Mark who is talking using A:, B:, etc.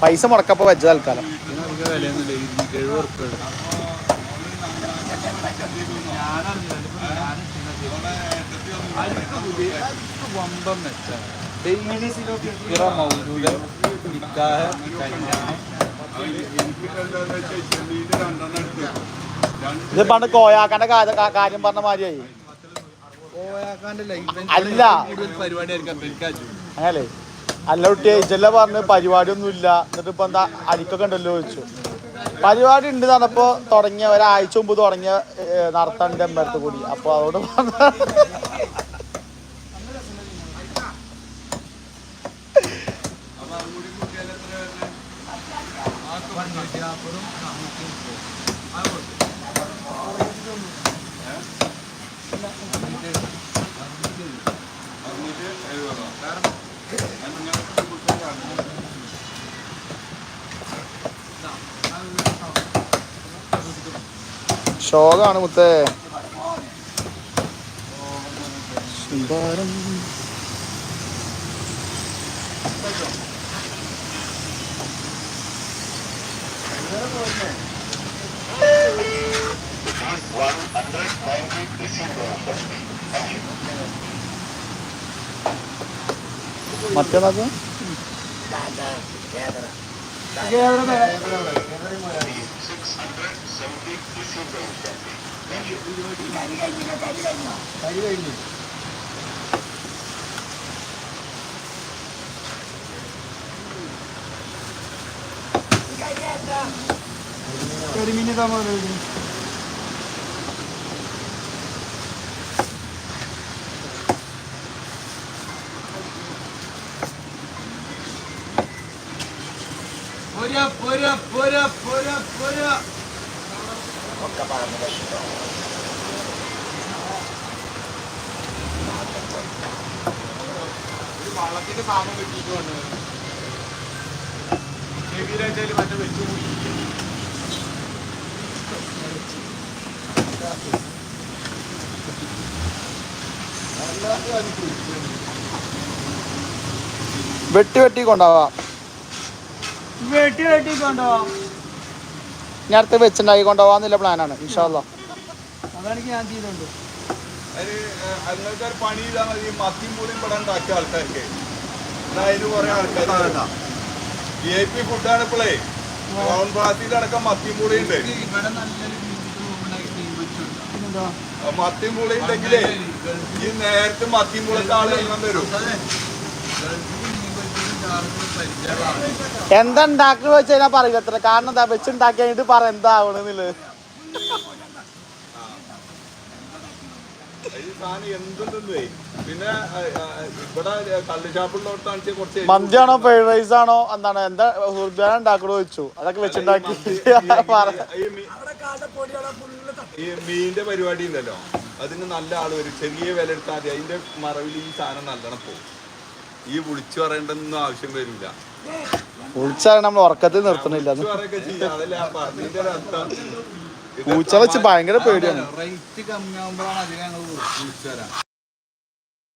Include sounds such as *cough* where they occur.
A: പൈസ മുടക്കപ്പോ വെച്ച തൽക്കാലം ഇത് പണ്ട് കോയാക്കാന്റെ കാര്യം പറഞ്ഞ മാതിരിയായി. അല്ല. അങ്ങനല്ലേ? അല്ല കുട്ടിയെ ഇജല്ല പറഞ്ഞ് പരിപാടി ഒന്നും ഇല്ല എന്നിട്ട് ഇപ്പൊ എന്താ അരിക്കൊക്കെ ഉണ്ടല്ലോ ചോദിച്ചു. പരിപാടി ഉണ്ട് പറഞ്ഞപ്പോ തുടങ്ങിയ ഒരാഴ്ച മുമ്പ് തുടങ്ങിയ നടത്താണ്ട് എമ്പരത്ത് കൂടി. അപ്പൊ അതോട് പറഞ്ഞ ശോകാണ് മുത്തേ. മറ്റേതാക്ക്? കരിമീൻ താമസം
B: വള്ളത്തിന്റെ പാമ്പം കൊണ്ട് ചെവിയിലാച്ചാൽ മറ്റേ വെച്ചു
A: വെട്ടി വെട്ടി കൊണ്ടാവാം
C: വെട്ടി വെട്ടി കൊണ്ടുപോവാം.
A: ഞാൻ അടുത്ത് വെച്ചുണ്ടാക്കി കൊണ്ടുപോകാന്നുള്ള പ്ലാനാണ് ഇൻഷാല്ല
C: അതാണെങ്കിൽ ഞാൻ ചെയ്തോണ്ട്
B: അതിന് അങ്ങനത്തെ ഒരു പണി ചെയ്താൽ മതി മത്തിയും പൂളിയും ഇവിടെ ഉണ്ടാക്കിയ ആൾക്കാർക്ക്. എന്നാ അതിന് കുറെ ആൾക്കാർ വി ഐ പി ഫുഡാണ് ഇപ്പോഴേ ഗ്രൗണ്ട് ക്ലാസ്സിലടക്കം മത്തിയും പൂളി ഉണ്ട്.
C: ഇവിടെ നല്ലൊരു
B: മത്തിയും പൂളി ഉണ്ടെങ്കിലേ ഈ നേരത്തെ മത്തിയും പൂളത്തെ ആൾ എല്ലാം വരും
A: എന്താ ഉണ്ടാക്കുക വെച്ച് കഴിഞ്ഞാൽ പറയില്ല. എത്ര കാരണം എന്താ? വെച്ചുണ്ടാക്കി കഴിഞ്ഞിട്ട് പറ എന്താ ആവണെന്നുള്ളത്
B: ഈ സാധനം എന്തുണ്ടെന്നേ പിന്നെ ആ, ആ, ഇവിടെ കള്ള് കുറച്ച്
A: മന്തിയാണോ ഫ്രൈഡ് റൈസ് ആണോ? എന്താണ്? എന്താ സുർബിയാന ഉണ്ടാക്കണോ വെച്ചു. അതൊക്കെ വെച്ചുണ്ടാക്കി. *laughs* പറ.
B: ഈ മീ- മീനിന്റെ പരിപാടി ഉണ്ടല്ലോ. അതിന് നല്ല ആൾ വരും. ചെറിയ വില എടുത്താൽ അതിന്റെ മറവിൽ ഈ സാധനം നല്ലോണം പോകും. ഈ വിളിച്ചു പറയേണ്ടതൊന്നും ആവശ്യം വരില്ല.
A: വിളിച്ചാൽ നമ്മൾ ഉറക്കത്തിൽ നിർത്തണില്ല പൂച്ച വെച്ച് ഭയങ്കര പേടിയാണ്.
C: റേറ്റ് കമ്മിയാകുമ്പോഴാണ് അധികം ഞങ്ങൾ വിളിച്ചു തരാം